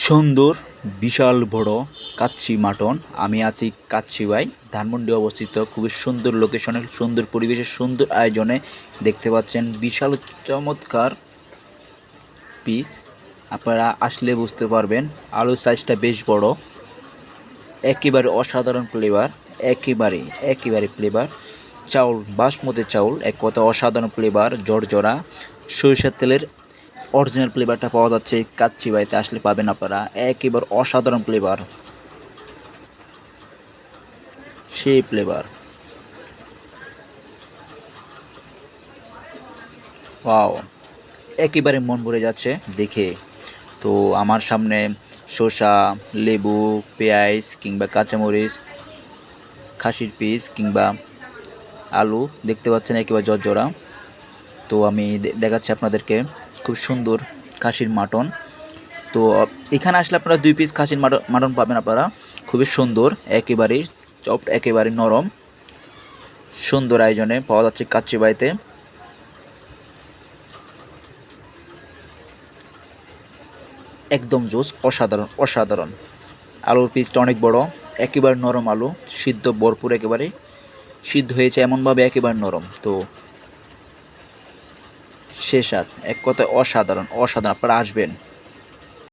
সুন্দর, বিশাল, বড় কাচ্চি মাটন। আমি আছি কাচ্চি বাই ধানমন্ডি অবস্থিত খুবই সুন্দর লোকেশনে সুন্দর পরিবেশে সুন্দর আয়োজনে দেখতে পাচ্ছেন বিশাল চমৎকার পিস আপনারা আসলে বুঝতে পারবেন, আলুর সাইজটা বেশ বড়। একেবারে অসাধারণ ফ্লেভার একেবারে একেবারে ফ্লেভার চাউল, বাসমতি চাউল, এক কথা অসাধারণ ফ্লেভার জর্জরা। সরিষার তেলের অরিজিনাল ফ্লেভারটা পাওয়া যাচ্ছে কাচ্চি বাড়িতে আসলে পাবেন আপনারা। একেবারে অসাধারণ ফ্লেভার সেই ফ্লেভার ওয়াও একেবারে মন ভরে যাচ্ছে দেখে। তো আমার সামনে শসা, লেবু, পেঁয়াজ কিংবা কাঁচামরিচ, খাসির পিস কিংবা আলু দেখতে পাচ্ছেন একেবারে জর্জরা। তো আমি দেখাচ্ছি আপনাদেরকে। খুব সুন্দর খাসির মাটন। তো এখানে আসলে আপনারা দুই পিস খাসির মাটন মাটন পাবেন আপনারা। খুবই সুন্দর একেবারে চপ, একেবারে নরম। সুন্দর আয়োজনে পাওয়া যাচ্ছে কাচ্চি বাড়িতে। একদম জোস, অসাধারণ অসাধারণ। আলুর পিসটা অনেক বড়, একেবারে নরম আলু, সিদ্ধ, ভরপুর একেবারে সিদ্ধ হয়েছে এমনভাবে একেবারে নরম। তো সে স্বাদ এক কথায় অসাধারণ অসাধারণ আপনারা আসবেন।